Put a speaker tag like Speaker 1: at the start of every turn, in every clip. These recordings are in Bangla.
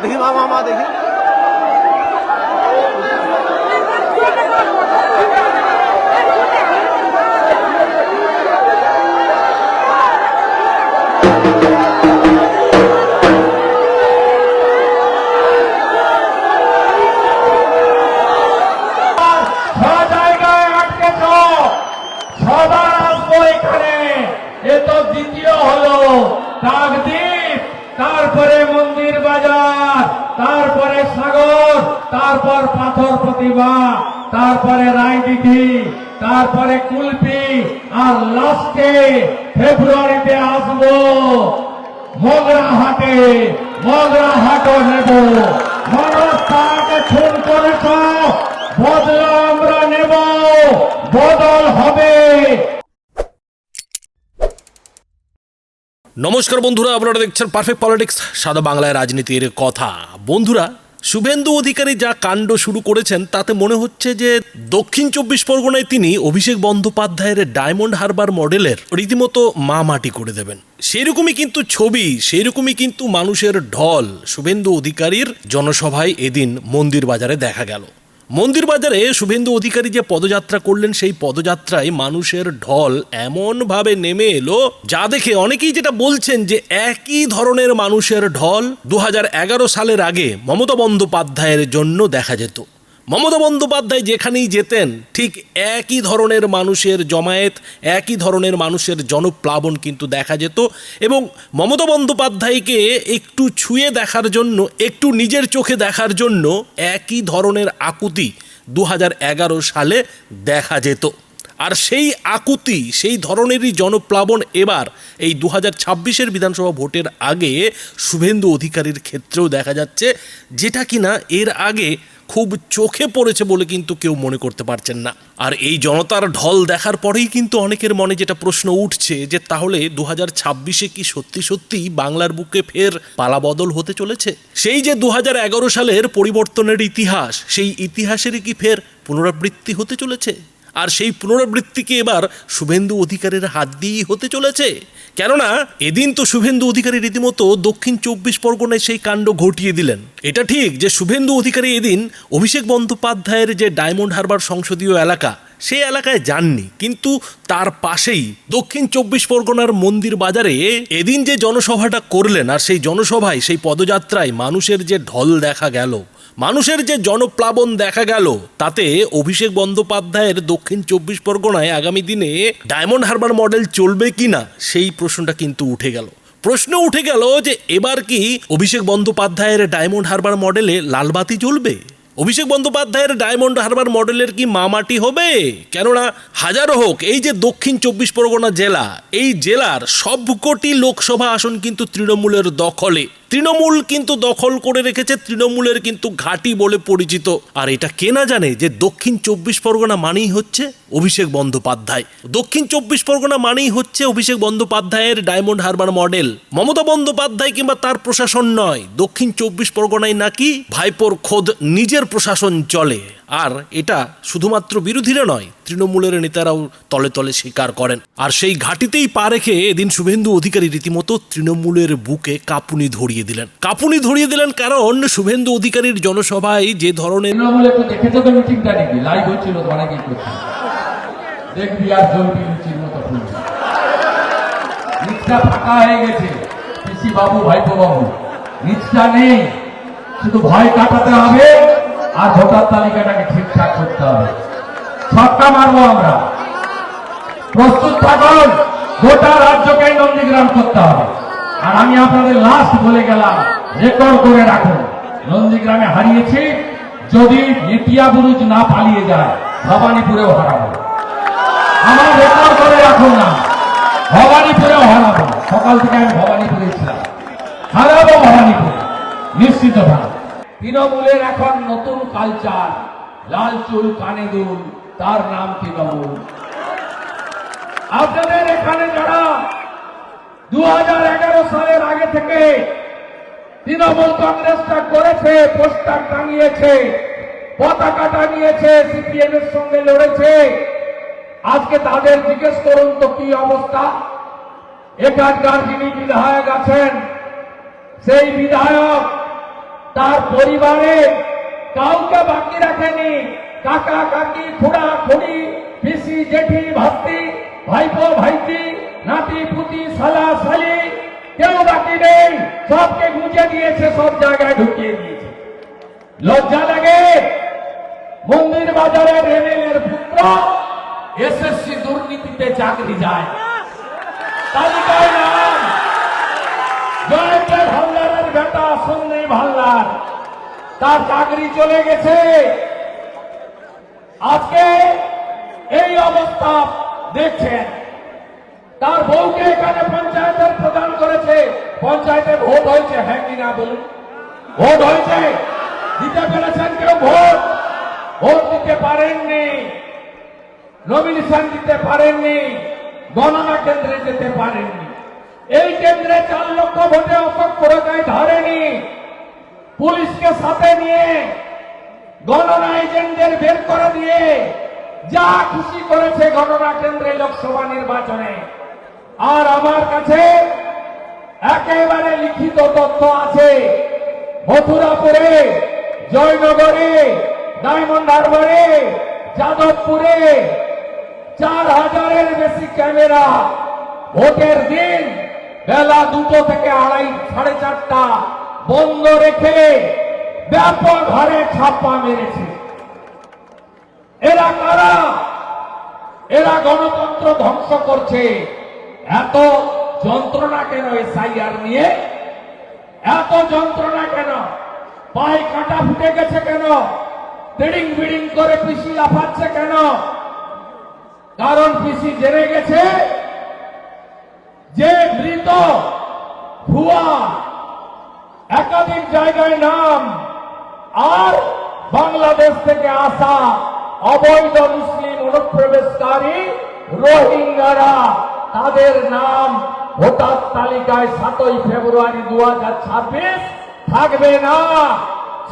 Speaker 1: দেখি মা মা দেখি।
Speaker 2: প্রতিভা তারপরে রায়দিঘি তারপরে কুলপি আর লাস্টে ফেব্রুয়ারিতে আসব। মগরা হাটে মগরা হাটও নেব। মনোজ খুন করেছ, বদলা আমরা নেব। বদল হবে।
Speaker 3: নমস্কার বন্ধুরা, আপনারা দেখছেন পারফেক্ট পলিটিক্স সাদা বাংলায় রাজনীতির কথা। বন্ধুরা শুভেন্দু অধিকারী যা কাণ্ড শুরু করেছেন, তাতে মনে হচ্ছে যে দক্ষিণ চব্বিশ পরগনায় তিনি অভিষেক বন্দ্যোপাধ্যায়ের ডায়মন্ড হারবার মডেলের রীতিমতো মা মাটি করে দেবেন। সেরকমই কিন্তু ছবি, সেরকমই কিন্তু মানুষের ঢল, শুভেন্দু অধিকারীর জনসভায় এদিন মন্দির বাজারে দেখা গেল। মন্দির বাজারে শুভেন্দু অধিকারী যে পদযাত্রা করলেন, সেই পদযাত্রায় মানুষের ঢল এমনভাবে নেমে এলো, যা দেখে অনেকেই যেটা বলছেন যে একই ধরনের মানুষের ঢল দু হাজার এগারো সালের আগে মমতা বন্দ্যোপাধ্যায়ের জন্য দেখা যেত। মমতা বন্দ্যোপাধ্যায় যেখানেই যেতেন, ঠিক একই ধরনের মানুষের জমায়েত, একই ধরনের মানুষের জনপ্লাবন কিন্তু দেখা যেত এবং মমতা বন্দ্যোপাধ্যায়কে একটু ছুঁয়ে দেখার জন্য, একটু নিজের চোখে দেখার জন্য একই ধরনের আকুতি দু হাজার এগারো সালে দেখা যেত। আর সেই আকুতি, সেই ধরনেরই জনপ্লাবন এবার এই দু হাজার বিধানসভা ভোটের আগে শুভেন্দু অধিকারীর ক্ষেত্রেও দেখা যাচ্ছে, যেটা কিনা এর আগে খুব চোখে পড়েছে বলে কিন্তু কেউ মনে করতে পারছেন না। আর এই জনতার ঢল দেখার পরেই কিন্তু অনেকের মনে যেটা প্রশ্ন উঠছে যে, তাহলে দু হাজার ছাব্বিশে কি সত্যি সত্যি বাংলার বুকে ফের পালাবদল হতে চলেছে? সেই যে দু হাজার এগারো সালের পরিবর্তনের ইতিহাস, সেই ইতিহাসেরই কি ফের পুনরাবৃত্তি হতে চলেছে? আর সেই পুনরাবৃত্তিকে এবার শুভেন্দু অধিকারের হাত দিয়েই হতে চলেছে। কেননা, এদিন তো শুভেন্দু অধিকারী রীতিমতো দক্ষিণ চব্বিশ পরগনায় সেই কাণ্ড ঘটিয়ে দিলেন। এটা ঠিক যে শুভেন্দু অধিকারী এদিন অভিষেক বন্দ্যোপাধ্যায়ের যে ডায়মন্ড হারবার সংসদীয় এলাকা, সেই এলাকায় যাননি। কিন্তু তার পাশেই দক্ষিণ চব্বিশ পরগনার মন্দির বাজারে এদিন যে জনসভাটা করলেন, আর সেই জনসভায়, সেই পদযাত্রায় মানুষের যে ঢল দেখা গেল মানুষের যে জনপ্লাবন দেখা গেল, তাতে অভিষেক বন্দ্যোপাধ্যায়ের দক্ষিণ চব্বিশ পরগনায় আগামী দিনে ডায়মন্ড হারবার মডেল চলবে কি না, সেই প্রশ্নটা কিন্তু উঠে গেল। প্রশ্ন উঠে গেল যে এবার কি অভিষেক বন্দ্যোপাধ্যায়ের ডায়মন্ড হারবার মডেলে লালবাতি জ্বলবে অভিষেক বন্দ্যোপাধ্যায়ের ডায়মন্ড হারবার মডেলের কি মামাটি হবে? কেননা হাজারো হোক, এই যে দক্ষিণ চব্বিশ পরগনা জেলা, এই জেলার সবকটি লোকসভা আসন কিন্তু তৃণমূলের দখলে। তৃণমূল কিন্তু দখল করে রেখেছে, তৃণমূলের কিন্তু ঘাঁটি বলে পরিচিত। আর এটা কে না জানে যে দক্ষিণ চব্বিশ পরগনা মানেই হচ্ছে অভিষেক বন্দ্যোপাধ্যায়। দক্ষিণ চব্বিশ পরগনা মানেই হচ্ছে অভিষেক বন্দ্যোপাধ্যায়ের ডায়মন্ড হারবার মডেল। মমতা বন্দ্যোপাধ্যায় কিংবা তার প্রশাসন নয়, দক্ষিণ চব্বিশ পরগনায় নাকি ভাইপোর খোদ নিজের প্রশাসন চলে। আর এটা শুধুমাত্র বিরোধীরা নয়, তৃণমূলের নেতারাও তলে তলে স্বীকার করেন। আর সেই ঘাটিতেই পা রেখে এদিন শুভেন্দু অধিকারী রীতিমতো তৃণমূলের বুকে কাপুনি ধরিয়ে দিলেন। কাপুনি ধরিয়ে দিলেন কারণ শুভেন্দু অধিকারীর জনসভায় যে ধরনের
Speaker 2: বাবু নিচটা নেই। শুধু ভয় কাটাতে হবে। আর ভোটার তালিকাটাকে ঠিকঠাক করতে হবে। ছক্কা মারবো আমরা। প্রস্তুত থাকুন, গোটা রাজ্যকে নন্দীগ্রাম করতে হবে। আর আমি আপনাদের লাস্ট বলে গেলাম রেকর্ড করে রাখুন। নন্দীগ্রামে হারিয়েছি, যদি নেতিয়া বুরুজ না পালিয়ে যায়, ভবানীপুরেও হারাবো। আমার রেকর্ড করে রাখুন না, ভবানীপুরেও হারাবো। সকাল থেকে আমি ভবানীপুরে ছিলাম। হারাবো ভবানীপুর, নিশ্চিত ভাবে তৃণমূলের এখন নতুন কালচার লাল চুল কানে দুল, তার নাম তৃণমূল। আপনাদের এখানে যারা দু হাজার এগারো সালের আগে থেকে তৃণমূল কংগ্রেসটা করেছে, পোস্টার টাঙিয়েছে, পতাকা টাঙিয়েছে, সিপিএম এর সঙ্গে লড়েছে, আজকে তাদের জিজ্ঞেস করুন তো কি অবস্থা? এখানকার যিনি বিধায়ক আছেন, সেই বিধায়ক তার পরিবারের কাউকে বাকি রাখেনি। কাকা, কাকি, খুড়া, খুড়ি, পিসি, জেঠি ভাস্তি ভাইপো ভাইটি নাতি, পুতি সালা সালি কেউ বাকি নেই। সবকে গুঁজে দিয়েছে, সব জায়গায় ঢুকিয়ে দিয়েছে। লজ্জা লাগে। মন্দির বাজারের এমএলএর পুত্র এসএসসি দুর্নীতিতে চাকরি যায়। তালিকায় নাম। জয়ন্তের হালদারের বেটা সন্দীপ হালদার তার চাকরি চলে গেছে। আজকে এই অবস্থা দেখছেন। তার বউকে এখানে পঞ্চায়েতের প্রদান করেছে। পঞ্চায়েতে ভোট হয়েছে হ্যাঁ কি না বলুন? ভোট হয়েছে। দিতে পেরেছেন কেউ ভোট? ভোট দিতে পারেননি। নমিনেশন দিতে পারেননি। গণনা কেন্দ্রে যেতে পারেননি। এই কেন্দ্রে চার লক্ষ ভোটে পুরকায় ধরেনি। পুলিশকে সাথে নিয়ে গণনা এজেন্টদের বের করে দিয়ে যা খুশি করেছে গণনা কেন্দ্রে লোকসভা নির্বাচনে। আর আমার কাছে একেবারে লিখিত তথ্য আছে। মথুরাপুরে, জয়নগরে, ডায়মন্ড হারবারে, যাদবপুরে চার হাজারের বেশি ক্যামেরা ভোটের দিন বেলা দুটো থেকে আড়াই, সাড়ে চারটা বন্ধ রেখে ব্যাপক হারে ছাপ্পা মেরেছে। এরা কারা? এরা গণতন্ত্র ধ্বংস করছে। এত যন্ত্রণা কেন এসআইআর নিয়ে এত যন্ত্রণা কেন? পায়ে কাটা ফুটে গেছে কেন? বিড়িং বিড়িং করে পিসি লাফাচ্ছে কেন? কারণ পিসি জেনে গেছে। যে মৃত, ভুয়া একাধিক জায়গায় নাম। আর বাংলাদেশ থেকে আসা অবৈধ মুসলিম অনুপ্রবেশকারী রোহিঙ্গারা, তাদের নাম ভোটার তালিকায় সাতই ফেব্রুয়ারি দু হাজার ছাব্বিশ থাকবে না।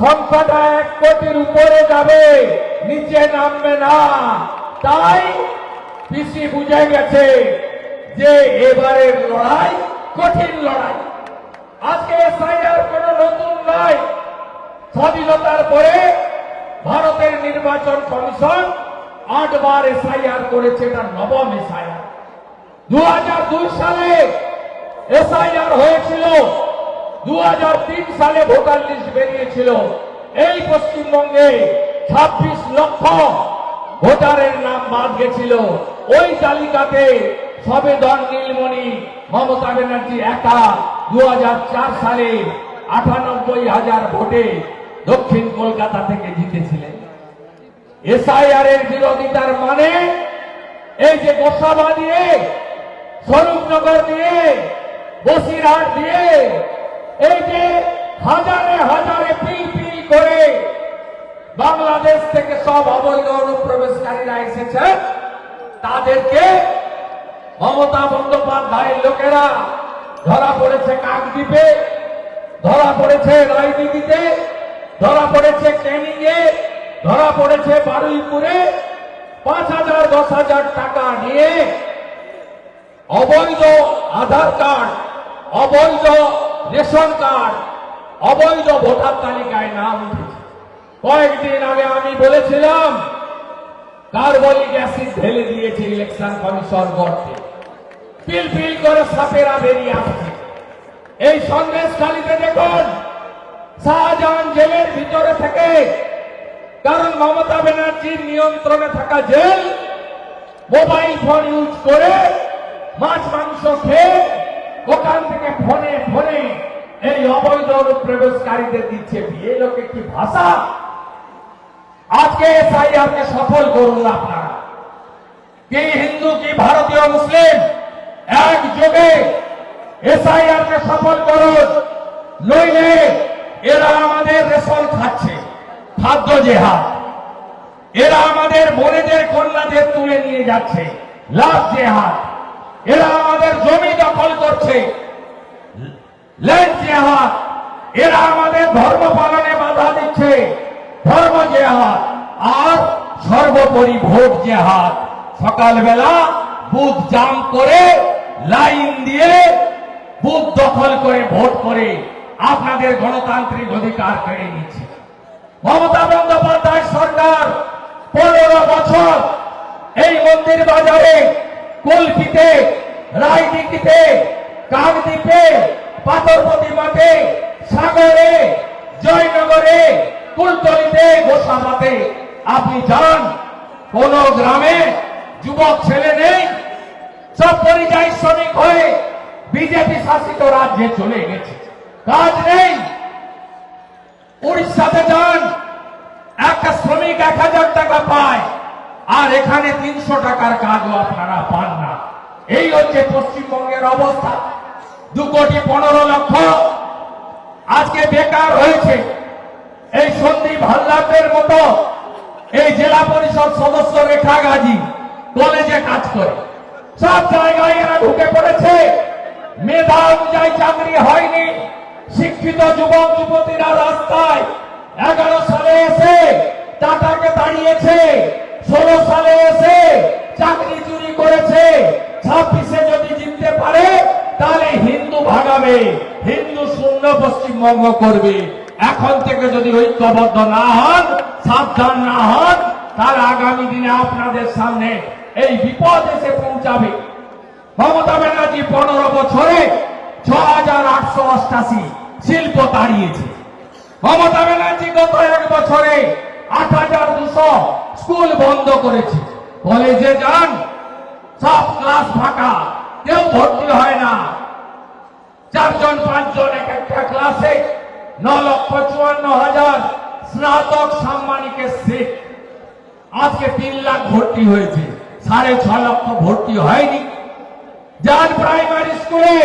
Speaker 2: সংখ্যাটা এক কোটির উপরে যাবে, নিচে নামবে না। তাই পিসি বুঝে গেছে যে এবারের লড়াই কঠিন লড়াই। আজকে এসআইআর কোন নতুন নয়। স্বাধীনতার পরে ভারতের নির্বাচন কমিশন আটবার এসআইআর করেছে, এটা নবম এসআইআর দু সালে এসআইআর হয়েছিল দু হাজার তিন সালে ভোটার লিস্ট বেরিয়েছিল। এই পশ্চিমবঙ্গে ছাব্বিশ লক্ষ ভোটারের নাম বাদ গেছিল। ওই তালিকাতে সবেদন নীলমণি, মমতা ব্যানার্জি একা। দু হাজার চার সালে আটানব্বই হাজার ভোটে দক্ষিণ কলকাতা থেকে জিতেছিলেন। এসআইআর এর বিরোধিতার মানে এই যে গোসাবা দিয়ে, স্বরূপনগর দিয়ে, বসিরহাট দিয়ে, এই যে হাজারে হাজারে পিল পিল করে বাংলাদেশ থেকে সব অবৈধ অনুপ্রবেশকারীরা এসেছেন তাদেরকে মমতা বন্দ্যোপাধ্যায়ের লোকেরা ধরা পড়েছে কাকদ্বীপে ধরা পড়েছে রাজনীতিতে ধরা পড়েছে ক্যানিং এ ধরা পড়েছে বারুইপুরে। পাঁচ হাজার, দশ হাজার টাকা নিয়ে অবৈধ আধার কার্ড, অবৈধ রেশন কার্ড, অবৈধ ভোটার তালিকায় নাম উঠেছে। কয়েকদিন আগে আমি বলেছিলাম কার্বলিক অ্যাসিড ঢেলে দিয়েছে ইলেকশন কমিশন গর্তে পিল পিল করে সাপেরা বেরিয়ে আসছে এই সন্দেশখালিতে দেখুন, শাহজাহান জেলের ভিতরে থেকে, কারণ মমতা ব্যানার্জির নিয়ন্ত্রণে থাকা জেল মোবাইল ফোন ইউজ করে মাছ, মাংস খেয়ে ওখান থেকে ফোনে ফোনে এই অবৈধ অনুপ্রবেশকারীদের দিচ্ছে। বিয়ে লোকে কি ভাষা? আজকে এসআইআর কে সফল করুন আপনারা। কি হিন্দু, কি ভারতীয়, মুসলিম এক যোগে এসআইআর কে সফল করুন, নইলে এরা আমাদের রেশন খাচ্ছে, খাদ্য জেহাদ এরা আমাদের বোনেদের কন্যাদের তুলে নিয়ে যাচ্ছে, লাভ জেহাদ এরা আমাদের জমি দখল করছে, ল্যান্ড জেহাদ এরা আমাদের ধর্ম পালনে বাধা দিচ্ছে, ধর্ম জেহাদ আর সর্বোপরি ভোট জেহাদ সকালবেলা বুথ জাম করে লাইন দিয়ে বুথ দখল করে ভোট করে আপনাদের গণতান্ত্রিক অধিকার কেড়ে নিচ্ছে। মমতা বন্দ্যোপাধ্যায় সরকার পনেরো বছর এই মন্দির বাজারে কলকিতে রায়দিঘিতে কাকদ্বীপে পাথরপতি মাঠে সাগরে, জয়নগরে, কুলতলিতে গোসাবাতে। আপনি যান, কোন গ্রামে যুবক ছেলে নেই সব পরিযায়ী শ্রমিক হয়ে বিজেপি শাসিত রাজ্যে চলে গেছে। কাজ নেই। উড়িষ্যাতে যান। একটা শ্রমিক এক হাজার টাকা পায়। আর এখানে তিনশো টাকার কাজও আপনারা পান না। এই হচ্ছে পশ্চিমবঙ্গের অবস্থা। দু কোটি পনেরো লক্ষ আজকে বেকার হয়েছে। এই সন্দীপ হাল্লাদের মতো এই জেলা পরিষদ সদস্য রেখা গাজী কলেজে কাজ করে। সব জায়গায় এরা ঢুকে পড়েছে। মেধা অনুযায়ী চাকরি হয়নি। শিক্ষিত যুবক, যুবতীরা রাস্তায় এগারো সালে এসে টাটাকে দাঁড়িয়েছে, ষোলো সালে এসে চাকরি চুরি করেছে। ছাব্বিশে যদি জিততে পারে, তাহলে হিন্দু ভাগাবে, হিন্দু শূন্য পশ্চিমবঙ্গ করবে। এখন থেকে যদি ঐক্যবদ্ধ না হন, সাবধান না হন তার আগামী দিনে আপনাদের সামনে এই বিপদ এসে পৌঁছাবে। মমতা ব্যানার্জি পনেরো বছরে ছ হাজার আটশো অষ্টাশি শিল্প তাড়িয়েছে। মমতা ব্যানার্জি গত এক বছরে আট হাজার দুশো স্কুল বন্ধ করেছে। কলেজে যান, সব ক্লাস ফাঁকা, কেউ ভর্তি হয় না। চারজন, পাঁচজন এক একটা ক্লাসে ন লক্ষ চুয়ান্ন হাজার স্নাতক সাম্মানিকের সিট আজকে তিন লাখ ভর্তি হয়েছে। সাড়ে ছ লক্ষ ভর্তি হয়নি। যার প্রাইমারি স্কুলে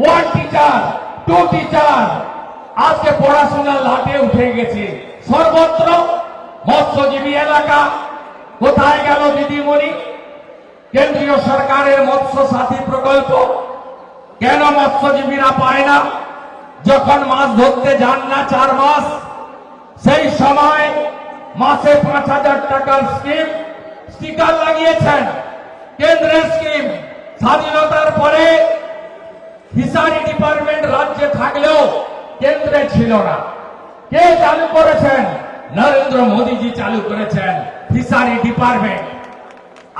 Speaker 2: ওয়ান টিচার টু টিচার আজকে পড়াশোনার লাটে উঠে গেছে। সর্বত্র মৎস্যজীবী এলাকা, কোথায় গেল দিদিমণি? কেন্দ্রীয় সরকারের মৎস্য সাথী প্রকল্প, কেন মৎস্যজীবীরা পায় না? যখন মাছ ধরতে যান না চার মাস, সেই সময় মাসে পাঁচ হাজার টাকার স্কিম স্টিকার লাগিয়েছেন। কেন্দ্রের স্কিম স্বাধীনতার পরে ফিশারি ডিপার্টমেন্ট রাজ্যে থাকলেও কেন্দ্রে ছিল না। কে চালু করেছেন? নরেন্দ্র মোদীজি চালু করেছেন ফিশারি ডিপার্টমেন্ট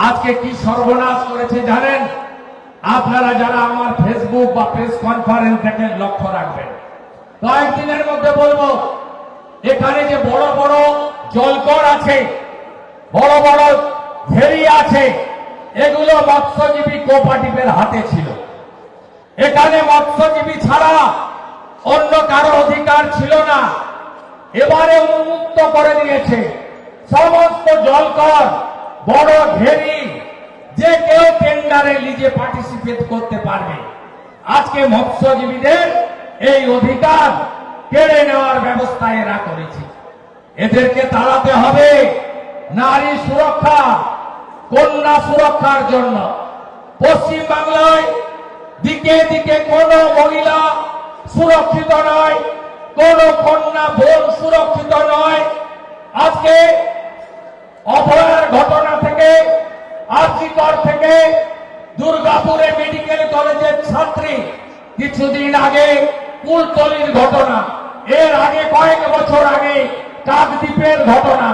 Speaker 2: আজকে কি সর্বনাশ করেছে জানেন? আপনারা যারা আমার ফেসবুক বা প্রেস কনফারেন্স দেখেন লক্ষ্য রাখবেন। কয়েকদিনের মধ্যে বলব, এখানে যে বড় বড় জলকর আছে, বড় বড় ভেরি আছে। এগুলো মৎস্যজীবী কোপারেটিভের হাতে ছিল। এখানে মৎস্যজীবী ছাড়া অন্য কারও অধিকার ছিল না। এবারে উন্মুক্ত করে দিয়েছে। সমস্ত জলকর, বড় ঘেরি, যে কেউ টেন্ডারে লিজে পার্টিসিপেট করতে পারবে। আজকে মৎস্যজীবীদের এই অধিকার কেড়ে নেওয়ার ব্যবস্থা এরা করেছে। এদেরকে তাড়াতে হবে। নারী সুরক্ষা, কন্যা সুরক্ষার জন্য। পশ্চিম বাংলায় দিকে দিকে কোন মহিলা সুরক্ষিত নয়, কোন কন্যা বোন সুরক্ষিত নয়। আজকে অভয়ার ঘটনা থেকে, আর্জিকর থেকে দুর্গাপুরে মেডিকেল কলেজের ছাত্রী কিছুদিন আগে কুলতলির ঘটনা। এর আগে কয়েক বছর আগে কাকদ্বীপের ঘটনা।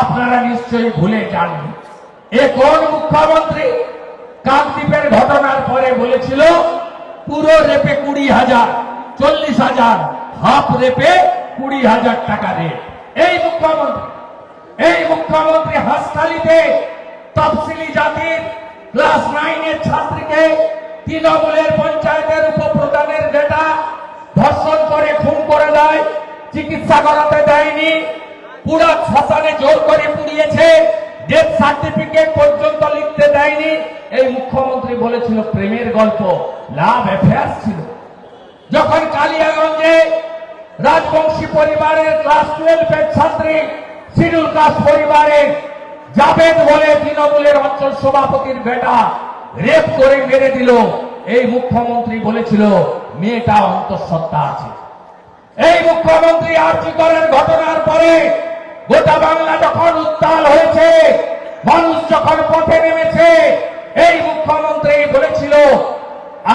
Speaker 2: আপনারা নিশ্চয়ই ভুলে যাননি এ কোন মুখ্যমন্ত্রী কাকদ্বীপের ঘটনার পরে বলেছিল, পুরো রেপে কুড়ি হাজার, চল্লিশ হাজার, হাফ রেপে কুড়ি হাজার টাকা রেপ এই মুখ্যমন্ত্রী এই মুখ্যমন্ত্রী হাসতালিতে তফসিলি জাতির ক্লাস নাইনের ছাত্রীকে তৃণমূলের পঞ্চায়েতের উপপ্রধানের ডেটা ধর্ষণ করে খুন করে দেয়, চিকিৎসা করাতে দেয়নি পুরো শ্মশানে জোর করে পুড়িয়েছে। ডেথ সার্টিফিকেট পর্যন্ত লিখতে দেয়নি। এই মুখ্যমন্ত্রী বলেছিল, প্রেমের গল্প লাভ অ্যাফেয়ার ছিল। যখন কালিয়াগঞ্জে রাজবংশী পরিবারের ক্লাস টুয়েলভের ছাত্রী শিডিউল কাস্ট পরিবারের জাবেদ বলে তৃণমূলের অঞ্চল সভাপতির বেটা রেপ করে মেরে দিল। এই মুখ্যমন্ত্রী বলেছিল, মেয়েটা অন্তঃসত্ত্বা আছে। এই মুখ্যমন্ত্রী আর্যিকরের ঘটনার পরে গোটা বাংলা যখন উত্তাল হয়েছে, মানুষ যখন পথে নেমেছে, এই মুখ্যমন্ত্রী বলেছিল,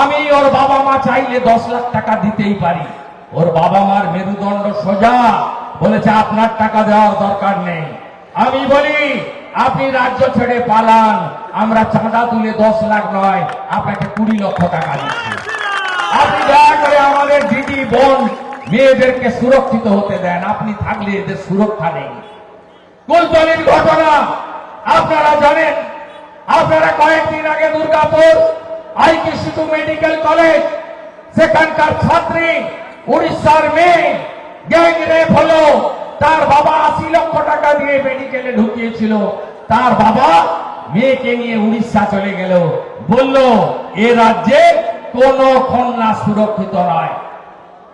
Speaker 2: আমি ওর বাবা মা চাইলে দশ লাখ টাকা দিতেই পারি। ওর বাবা মার মেরুদণ্ড সোজা। বলেছে, আপনার টাকা দেওয়ার দরকার নেই। আমি বলি, আপনি রাজ্য ছেড়ে পালান। আমরা চাঁদা তুলে দশ লাখ নয়, আপনাকে কুড়ি লক্ষ টাকা দিচ্ছি। আপনি দয়া করে আমাদের দিদি, বোন মেয়েদেরকে সুরক্ষিত হতে দেন, আপনি থাকলে এদের সুরক্ষা নেই। কুলতলির ঘটনা, আপনারা জানেন, আপনারা কয়েকদিন আগে দুর্গাপুর আইকি শিশু মেডিকেল কলেজ, সেখানকার ছাত্রী, উড়িষ্যার মেয়ে গ্যাং রেপ হলো, তার বাবা আশি লক্ষ টাকা দিয়ে মেডিকেলে ঢুকিয়েছিল। তার বাবা মেয়েকে নিয়ে উড়িষ্যা চলে গেল। বলল, এ রাজ্যে কোন কন্যা সুরক্ষিত নয়।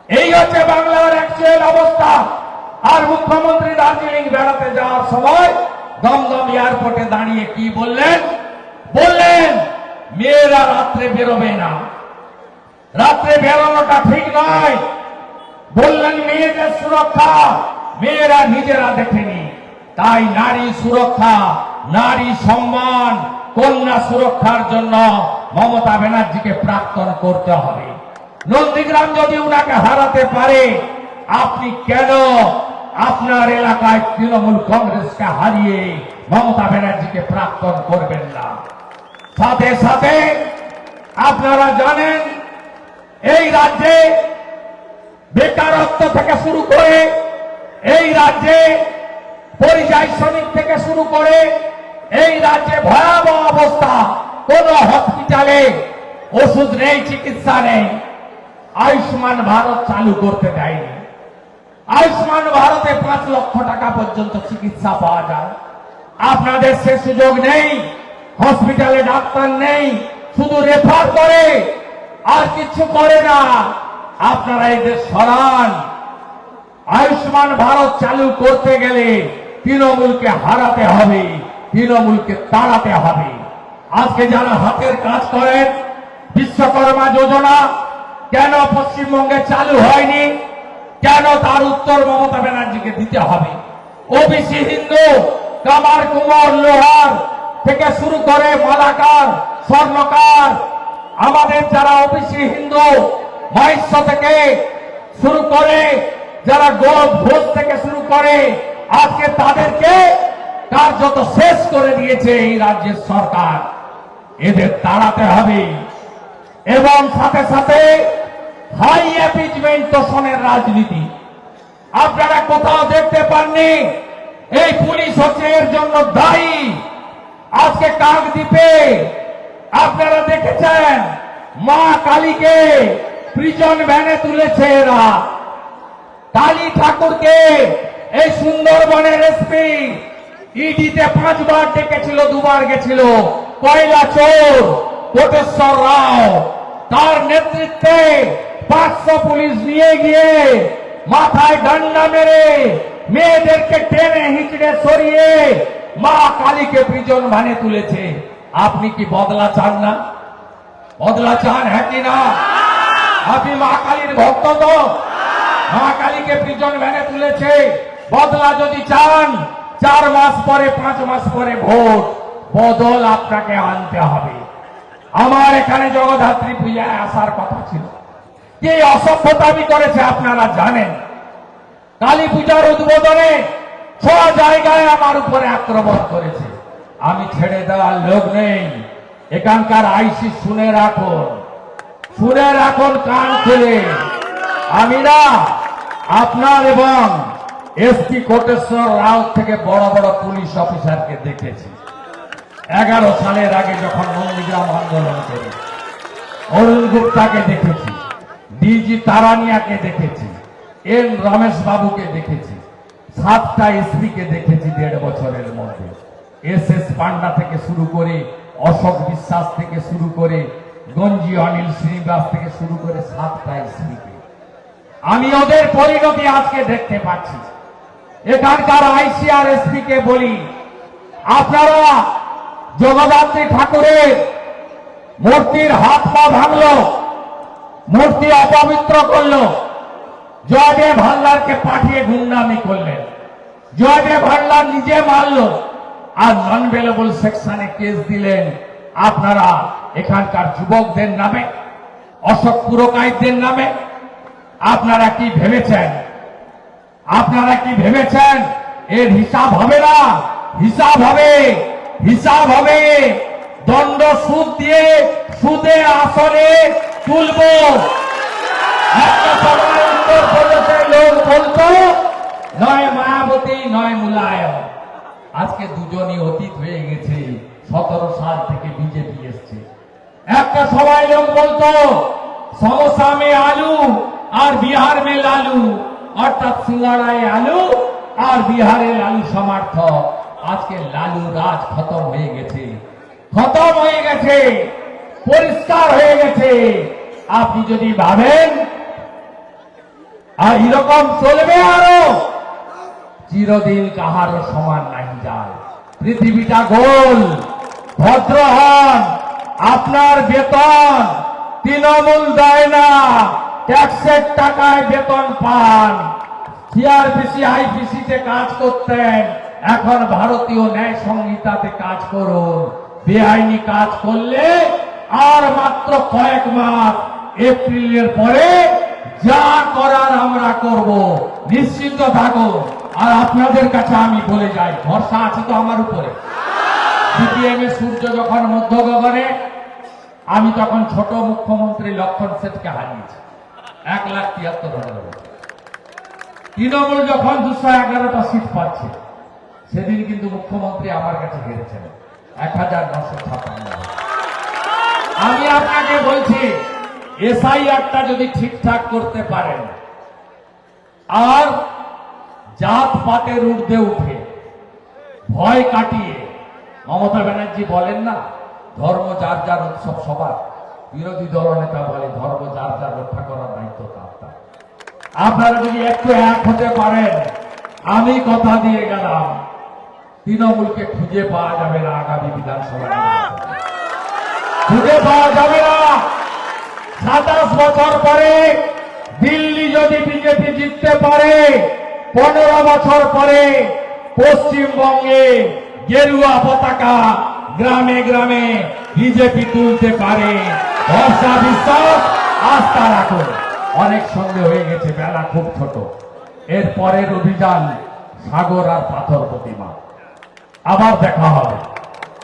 Speaker 2: এই হচ্ছে বাংলার অ্যাকচুয়াল অবস্থা। আর মুখ্যমন্ত্রী দার্জিলিং বেড়াতে যাওয়ার সময় দমদম এয়ারপোর্টে দাঁড়িয়ে কি বললেন? বললেন, মেয়েরা রাত্রে বেরোবে না। রাত্রে বেরোনোটা ঠিক নয়। বললেন, মেয়েদের সুরক্ষা, মেয়েরা নিজেরা দেখেনি তাই নারী সুরক্ষা, নারী সম্মান, কন্যা সুরক্ষার জন্য মমতা ব্যানার্জিকে প্রাক্তন করতে হবে। নন্দীগ্রাম যদি উনাকে হারাতে পারে, আপনি কেন আপনার এলাকায় তৃণমূল কংগ্রেসকে হারিয়ে মমতা ব্যানার্জিকে প্রাক্তন করবেন না? সাথে সাথে আপনারা জানেন, এই রাজ্যে বেকারত্ব থেকে শুরু করে, এই রাজ্যে পরিযায়ী শ্রমিক থেকে শুরু করে, এই রাজ্যে ভয়াবহ অবস্থা। কোন হসপিটালে ওষুধ নেই, চিকিৎসা নেই। আয়ুষ্মান ভারত চালু করতে দেয়নি। আয়ুষ্মান ভারতে পাঁচ লক্ষ টাকা পর্যন্ত চিকিৎসা পাওয়া যায়। আপনাদের সে সুযোগ নেই, হসপিটালে ডাক্তার নেই, শুধু রেফার করে, আর কিছু করে না। আপনারা এদের সরান। আয়ুষ্মান ভারত চালু করতে গেলে তৃণমূলকে হারাতে হবে, তৃণমূলকে তাড়াতে হবে। আজকে যারা হাতের কাজ করেন, বিশ্বকর্মা যোজনা কেন পশ্চিমবঙ্গে চালু হয়নি? কেন তার উত্তর মমতা ব্যানার্জিকে দিতে হবে? ওবিসি হিন্দু, কামার কুমার লোহার থেকে শুরু করে মালাকার, স্বর্ণকার, আমাদের যারা ওবিসি হিন্দু মহিষ্য থেকে শুরু করে, যারা গোপ ভোজ থেকে শুরু করে, আজকে তাদেরকে কার্যত শেষ করে দিয়েছে এই রাজ্যের সরকার। এদের তাড়াতে হবে। এবং সাথে সাথে হাই অ্যাপিজমেন্ট তোষণের রাজনীতি। আপনারা কোথাও দেখতে পাননি? এই পুলিশ হচ্ছে এর জন্য দায়ী। আজকে কাকদ্বীপে আপনারা দেখেছেন, মা কালীকে প্রিজন ভ্যানে তুলেছে এরা। কালী ঠাকুরকে এই সুন্দরবনের এসপি ইডিতে পাঁচবার ডেকেছিল, দুবার গেছিল। কয়লা চোর, কোটেশ্বর রাও। তার নেতৃত্বে পাঁচশো পুলিশ নিয়ে গিয়ে মাথায় ডান্ডা মেরে মেয়েদেরকে টেনে হিচড়ে সরিয়ে মা কালীকে প্রিজন ভানে তুলেছে। আপনি কি বদলা চান না? বদলা চান হ্যাঁ কি না? আপনি মা কালীর ভক্ত তো? মা কালীকে প্রিজন ভ্যানে তুলেছে। বদলা যদি চান, চার মাস পরে, পাঁচ মাস পরে ভোট। বদল আপনাকে আনতে হবে। আমার এখানে জগদ্ধাত্রী পূজায় আসার কথা ছিল। কি অসভ্যতামি করেছে আপনারা জানেন। কালী পূজার উদ্বোধনে ছ জায়গায় আমার উপরে আক্রমণ করেছে। আমি ছেড়ে দেওয়ার লোক নেই। এখানকার আইসি শুনে রাখুন। শুনে রাখুন কান খুলে। আমি না, আপনার এবং এসপি কোটেশ্বর রাও থেকে বড় বড় পুলিশ অফিসারকে দেখেছি। এগারো সালের আগে যখন নন্দীগ্রাম আন্দোলন করি, অরুণ গুপ্তাকে দেখেছি, ডিজি তারানিয়াকে দেখেছি, এন রমেশ বাবুকে দেখেছি, সাতটা এসপিকে দেখেছি দেড় বছরের মধ্যে। এস এস পান্ডা থেকে শুরু করে, অশোক বিশ্বাস থেকে শুরু করে, গঞ্জি অনিল শ্রীনিবাস থেকে শুরু করে সাতটা এসপিকে। আমি ওদের পরিণতি আজকে দেখতে পাচ্ছি। এখানকার আইসিআর এসপি কে বলি, আপনারা জগদ্ধাত্রী ঠাকুরের মূর্তির হাত পা ভাঙল, মূর্তি অপবিত্র করল। জয়দেব হাল্লারকে পাঠিয়ে গুন্ডামি করলেন। জয়দেব হাল্লার নিজে মারলো। আর নন বেলেবল সেকশনে কেস দিলেন, আপনারা এখানকার যুবকদের নামে, অশোক পুরকাইতদের নামে। আপনারা কি ভেবেছেন? আপনারা কি ভেবেছেন? এর হিসাব হবে না? হিসাব হবে। হিসাব হবে। দণ্ড সুদ দিয়ে সুদে আসলে তুলব। একটা লোক বলতো, নয় মায়াবতী, নয় মুলায়ম। আজকে দুজনই অতীত হয়ে গেছে, সতেরো সাল থেকে বিজেপি এসছে। একটা সময় লোক বলতো সমোসা মে আলু আর বিহার মে লালু। অর্থাৎ সিঙ্গাড়ায় আলু আর বিহারে লালু সমর্থক। আজকে লালু রাজ খতম হয়ে গেছে। খতম হয়ে গেছে, পরিষ্কার হয়ে গেছে। আপনি যদি ভাবেন, আর এরকম চলবে আরও, চিরদিন কাহারও সমান নাই যায় পৃথিবীটা গোল, ভদ্র হন, আপনার বেতন তৃণমূল দেয় না। ট্যাক্সের টাকায় বেতন পান সিআরপিসি আইপিসিতে কাজ করতেন। এখন ভারতীয় ন্যায় সংহিতাতে কাজ করুন। বেআইনি কাজ করলে আর মাত্র কয়েক মাস এপ্রিলের পরে যা করার আমরা করব। নিশ্চিন্ত থাকো আর আপনাদের কাছে আমি বলে যাই, ভরসা আছে তো আমার উপরে। সিপিএম এর সূর্য যখন মধ্য গগনে আমি তখন ছোট মুখ্যমন্ত্রী লক্ষণ সেটকে হারিয়েছি। এক লাখ তিয়াত্তর হাজার তৃণমূল যখন দুশো এগারোটা সিট পাচ্ছে সেদিন কিন্তু মুখ্যমন্ত্রী আমার কাছে হেরেছেন এক হাজার নশো আমি আপনাকে বলছি, এসআইআরটা যদি ঠিকঠাক করতে পারেন, আর জাত পাতের ঊর্ধ্বে উঠে ভয় কাটিয়ে, মমতা ব্যানার্জি বলেন না, ধর্ম যার যার উৎসব সবার, বিরোধী দলনেতা বলে ধর্ম যার যার রক্ষা করার দায়িত্ব তার। আপনারা যদি একটু এক হতে পারেন, আমি কথা দিয়ে গেলাম। তৃণমূলকে খুঁজে পাওয়া যাবে না আগামী বিধানসভা খুঁজে পাওয়া যাবে না। সাতাশ বছর পরে দিল্লি যদি বিজেপি জিততে পারে, পনেরো বছর পরে পশ্চিমবঙ্গে গেরুয়া পতাকা গ্রামে গ্রামে বিজেপি তুলতে পারে। ভরসা, বিশ্বাস, আস্থা রাখুন। অনেক সঙ্গে হয়ে গেছে বেলা খুব ছোট। এর পরের অভিযান সাগর আর পাথর প্রতিমা। আবার দেখা হবে